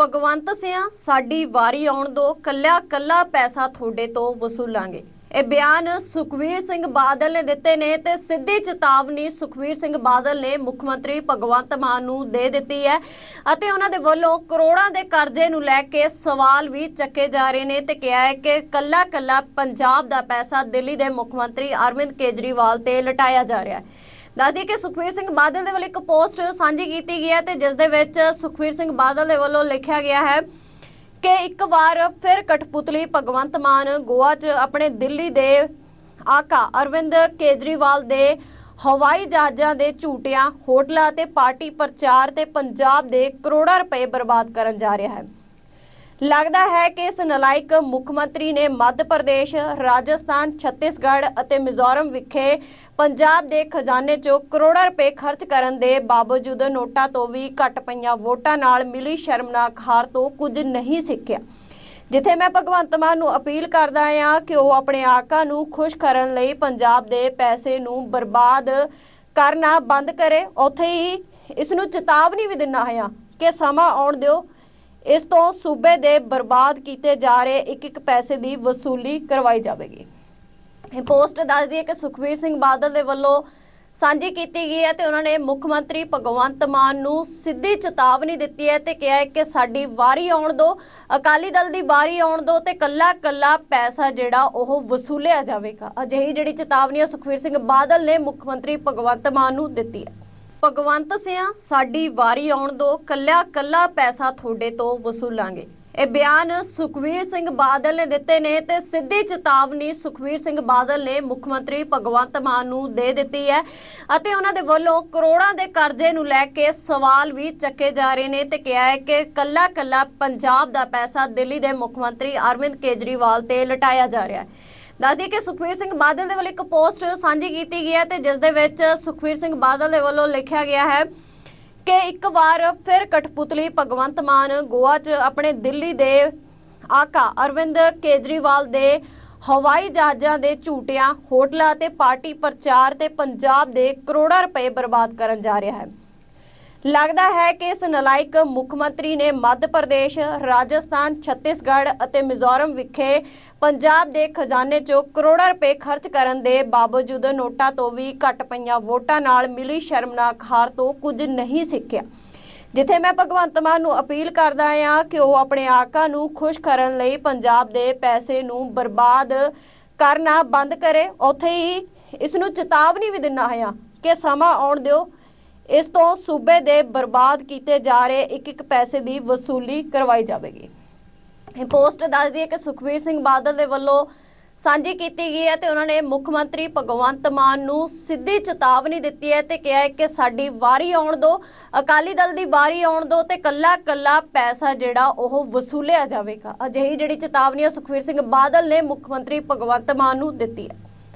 ਭਗਵੰਤ ਸਿਆ, ਸਾਡੀ ਵਾਰੀ ਆਉਣ ਦੋ, ਕੱਲਾ ਕੱਲਾ ਪੈਸਾ ਤੁਹਾਡੇ ਤੋਂ ਵਸੂਲਾਂਗੇ। ਇਹ ਬਿਆਨ ਸੁਖਵੀਰ ਸਿੰਘ ਬਾਦਲ ਨੇ ਦਿੱਤੇ ਨੇ ਤੇ ਸਿੱਧੀ ਚੇਤਾਵਨੀ ਸੁਖਵੀਰ ਸਿੰਘ ਬਾਦਲ ਨੇ ਮੁੱਖ ਮੰਤਰੀ ਭਗਵੰਤ ਮਾਨ ਨੂੰ ਦੇ ਦਿੱਤੀ ਹੈ ਅਤੇ ਉਹਨਾਂ ਦੇ ਵੱਲੋਂ ਕਰੋੜਾਂ ਦੇ ਕਰਜ਼ੇ ਨੂੰ ਲੈ ਕੇ ਸਵਾਲ ਵੀ ਚੱਕੇ ਜਾ ਰਹੇ ਨੇ ਤੇ ਕਿਹਾ ਹੈ ਕਿ ਕੱਲਾ ਕੱਲਾ ਪੰਜਾਬ ਦਾ ਪੈਸਾ ਦਿੱਲੀ ਦੇ ਮੁੱਖ ਮੰਤਰੀ ਅਰਵਿੰਦ ਕੇਜਰੀਵਾਲ ਤੇ ਲਟਾਇਆ ਜਾ ਰਿਹਾ ਹੈ। ਦੱਸਦੀ ਕਿ ਸੁਖਵੀਰ ਸਿੰਘ ਬਾਦਲ ਦੇ ਵੱਲੋਂ ਇੱਕ ਪੋਸਟ ਸਾਂਝੀ ਕੀਤੀ ਗਈ ਹੈ ਤੇ ਜਿਸ ਦੇ ਵਿੱਚ ਸੁਖਵੀਰ ਸਿੰਘ ਬਾਦਲ ਦੇ ਵੱਲੋਂ ਲਿਖਿਆ ਗਿਆ ਹੈ ਕਿ ਇੱਕ ਵਾਰ ਫਿਰ ਕਠਪੁਤਲੀ ਭਗਵੰਤ ਮਾਨ ਗੋਆ 'ਚ ਆਪਣੇ ਦਿੱਲੀ ਦੇ ਆਕਾ ਅਰਵਿੰਦ ਕੇਜਰੀਵਾਲ ਦੇ ਹਵਾਈ ਜਹਾਜ਼ਾਂ ਦੇ ਝੂਟਿਆਂ, ਹੋਟਲਾਂ ਤੇ ਪਾਰਟੀ ਪ੍ਰਚਾਰ ਤੇ ਪੰਜਾਬ ਦੇ ਕਰੋੜਾਂ ਰੁਪਏ ਬਰਬਾਦ ਕਰਨ ਜਾ ਰਿਹਾ ਹੈ। ਲੱਗਦਾ ਹੈ ਕਿ ਇਸ ਨਲਾਇਕ ਮੁੱਖ ਮੰਤਰੀ ਨੇ ਮੱਧ ਪ੍ਰਦੇਸ਼, ਰਾਜਸਥਾਨ, ਛੱਤੀਸਗੜ੍ਹ ਅਤੇ ਮਿਜ਼ੋਰਮ ਵਿਖੇ ਪੰਜਾਬ ਦੇ ਖਜ਼ਾਨੇ 'ਚੋਂ ਕਰੋੜਾਂ ਰੁਪਏ ਖਰਚ ਕਰਨ ਦੇ ਬਾਵਜੂਦ ਨੋਟਾਂ ਤੋਂ ਵੀ ਘੱਟ ਪਈਆਂ ਵੋਟਾਂ ਨਾਲ ਮਿਲੀ ਸ਼ਰਮਨਾਕ ਹਾਰ ਤੋਂ ਕੁਝ ਨਹੀਂ ਸਿੱਖਿਆ। ਜਿੱਥੇ ਮੈਂ ਭਗਵੰਤ ਮਾਨ ਨੂੰ ਅਪੀਲ ਕਰਦਾ ਹਾਂ ਕਿ ਉਹ ਆਪਣੇ ਆਕਾ ਨੂੰ ਖੁਸ਼ ਕਰਨ ਲਈ ਪੰਜਾਬ ਦੇ ਪੈਸੇ ਨੂੰ ਬਰਬਾਦ ਕਰਨਾ ਬੰਦ ਕਰੇ। ਉੱਥੇ ਹੀ ਇਸ ਨੂੰ ਚੇਤਾਵਨੀ ਵੀ ਦਿੰਨਾ ਹਾਂ ਕਿ ਸਮਾਂ ਆਉਣ ਦਿਓ ਇਸ ਤੋਂ ਸੂਬੇ ਦੇ ਬਰਬਾਦ ਕੀਤੇ ਜਾ ਰਹੇ ਇੱਕ ਇੱਕ ਪੈਸੇ ਦੀ ਵਸੂਲੀ ਕਰਵਾਈ ਜਾਵੇਗੀ। ਇਹ ਪੋਸਟ ਦੱਸਦੀ ਹੈ ਕਿ ਸੁਖਵੀਰ ਸਿੰਘ ਬਾਦਲ ਦੇ ਵੱਲੋਂ ਸਾਂਝੀ ਕੀਤੀ ਗਈ ਹੈ ਤੇ ਉਹਨਾਂ ਨੇ ਮੁੱਖ ਮੰਤਰੀ ਭਗਵੰਤ ਮਾਨ ਨੂੰ ਸਿੱਧੀ ਚੇਤਾਵਨੀ ਦਿੱਤੀ ਹੈ ਤੇ ਕਿਹਾ ਹੈ ਕਿ ਸਾਡੀ ਵਾਰੀ ਆਉਣ ਦਿਓ ਅਕਾਲੀ ਦਲ ਦੀ ਵਾਰੀ ਆਉਣ ਦਿਓ ਤੇ ਕੱਲਾ ਕੱਲਾ ਪੈਸਾ ਜਿਹੜਾ ਉਹ ਵਸੂਲਿਆ ਜਾਵੇਗਾ। ਅਜਿਹੀ ਜਿਹੜੀ ਚੇਤਾਵਨੀ ਹੈ ਸੁਖਵੀਰ ਸਿੰਘ ਬਾਦਲ ਨੇ ਮੁੱਖ ਮੰਤਰੀ ਭਗਵੰਤ ਮਾਨ ਨੂੰ ਦਿੱਤੀ ਹੈ। ਭਗਵੰਤ ਸਿਆ, ਸਾਡੀ ਵਾਰੀ ਆਉਣ ਦੋ, ਕੱਲਾ ਕੱਲਾ ਪੈਸਾ ਤੁਹਾਡੇ ਤੋਂ ਵਸੂਲਾਂਗੇ। ਇਹ ਬਿਆਨ ਸੁਖਵੀਰ ਸਿੰਘ ਬਾਦਲ ਨੇ ਦਿੱਤੇ ਨੇ ਤੇ ਸਿੱਧੀ ਚੇਤਾਵਨੀ ਸੁਖਵੀਰ ਸਿੰਘ ਬਾਦਲ ਨੇ ਮੁੱਖ ਮੰਤਰੀ ਭਗਵੰਤ ਮਾਨ ਨੂੰ ਦੇ ਦਿੱਤੀ ਹੈ ਅਤੇ ਉਹਨਾਂ ਦੇ ਵੱਲੋਂ ਕਰੋੜਾਂ ਦੇ ਕਰਜ਼ੇ ਨੂੰ ਲੈ ਕੇ ਸਵਾਲ ਵੀ ਚੱਕੇ ਜਾ ਰਹੇ ਨੇ ਤੇ ਕਿਹਾ ਹੈ ਕਿ ਕੱਲਾ ਕੱਲਾ ਪੰਜਾਬ ਦਾ ਪੈਸਾ ਦਿੱਲੀ ਦੇ ਮੁੱਖ ਮੰਤਰੀ ਅਰਵਿੰਦ ਕੇਜਰੀਵਾਲ ਤੇ ਲਟਾਇਆ ਜਾ ਰਿਹਾ ਹੈ। ਦੱਸਦੀ ਕਿ ਸੁਖਵੀਰ ਸਿੰਘ ਬਾਦਲ ਦੇ ਵੱਲੋਂ ਇੱਕ ਪੋਸਟ ਸਾਂਝੀ ਕੀਤੀ ਗਈ ਹੈ ਤੇ ਜਿਸ ਦੇ ਵਿੱਚ ਸੁਖਵੀਰ ਸਿੰਘ ਬਾਦਲ ਦੇ ਵੱਲੋਂ ਲਿਖਿਆ ਗਿਆ ਹੈ ਕਿ ਇੱਕ ਵਾਰ ਫਿਰ ਕਠਪੁਤਲੀ ਭਗਵੰਤ ਮਾਨ ਗੋਆ 'ਚ ਆਪਣੇ ਦਿੱਲੀ ਦੇ ਆਕਾ ਅਰਵਿੰਦ ਕੇਜਰੀਵਾਲ ਦੇ ਹਵਾਈ ਜਹਾਜ਼ਾਂ ਦੇ ਝੂਟਿਆਂ, ਹੋਟਲਾਂ ਤੇ ਪਾਰਟੀ ਪ੍ਰਚਾਰ ਤੇ ਪੰਜਾਬ ਦੇ ਕਰੋੜਾਂ ਰੁਪਏ ਬਰਬਾਦ ਕਰਨ ਜਾ ਰਿਹਾ ਹੈ। ਲੱਗਦਾ ਹੈ ਕਿ ਇਸ ਨਲਾਇਕ ਮੁੱਖ ਮੰਤਰੀ ਨੇ ਮੱਧ ਪ੍ਰਦੇਸ਼, ਰਾਜਸਥਾਨ, ਛੱਤੀਸਗੜ੍ਹ ਅਤੇ ਮਿਜ਼ੋਰਮ ਵਿਖੇ ਪੰਜਾਬ ਦੇ ਖਜ਼ਾਨੇ 'ਚੋਂ ਕਰੋੜਾਂ ਰੁਪਏ ਖਰਚ ਕਰਨ ਦੇ ਬਾਵਜੂਦ ਨੋਟਾਂ ਤੋਂ ਵੀ ਘੱਟ ਪਈਆਂ ਵੋਟਾਂ ਨਾਲ ਮਿਲੀ ਸ਼ਰਮਨਾਕ ਹਾਰ ਤੋਂ ਕੁਝ ਨਹੀਂ ਸਿੱਖਿਆ। ਜਿੱਥੇ ਮੈਂ ਭਗਵੰਤ ਮਾਨ ਨੂੰ ਅਪੀਲ ਕਰਦਾ ਹਾਂ ਕਿ ਉਹ ਆਪਣੇ ਆਕਾ ਨੂੰ ਖੁਸ਼ ਕਰਨ ਲਈ ਪੰਜਾਬ ਦੇ ਪੈਸੇ ਨੂੰ ਬਰਬਾਦ ਕਰਨਾ ਬੰਦ ਕਰੇ। ਉੱਥੇ ਹੀ ਇਸ ਨੂੰ ਚੇਤਾਵਨੀ ਵੀ ਦਿੰਨਾ ਹਾਂ ਕਿ ਸਮਾਂ ਆਉਣ ਦਿਓ। ਇਸ ਤੋਂ ਸੂਬੇ ਦੇ ਬਰਬਾਦ ਕੀਤੇ ਜਾ ਰਹੇ ਇੱਕ ਇੱਕ ਪੈਸੇ ਦੀ ਵਸੂਲੀ ਕਰਵਾਈ ਜਾਵੇਗੀ। ਇਹ ਪੋਸਟ ਦੱਸਦੀ ਹੈ ਕਿ ਸੁਖਵੀਰ ਸਿੰਘ ਬਾਦਲ ਦੇ ਵੱਲੋਂ ਸਾਂਝੀ ਕੀਤੀ ਗਈ ਹੈ ਤੇ ਉਹਨਾਂ ਨੇ ਮੁੱਖ ਮੰਤਰੀ ਭਗਵੰਤ ਮਾਨ ਨੂੰ ਸਿੱਧੀ ਚੇਤਾਵਨੀ ਦਿੱਤੀ ਹੈ ਤੇ ਕਿਹਾ ਹੈ ਕਿ ਸਾਡੀ ਵਾਰੀ ਆਉਣ ਦੋ, ਅਕਾਲੀ ਦਲ ਦੀ ਵਾਰੀ ਆਉਣ ਦਿਓ ਤੇ ਕੱਲਾ ਕੱਲਾ ਪੈਸਾ ਜਿਹੜਾ ਉਹ ਵਸੂਲਿਆ ਜਾਵੇਗਾ। ਅਜਿਹੀ ਜਿਹੜੀ ਚੇਤਾਵਨੀ ਹੈ ਸੁਖਵੀਰ ਸਿੰਘ ਬਾਦਲ ਨੇ ਮੁੱਖ ਮੰਤਰੀ ਭਗਵੰਤ ਮਾਨ ਨੂੰ ਦਿੱਤੀ ਹੈ।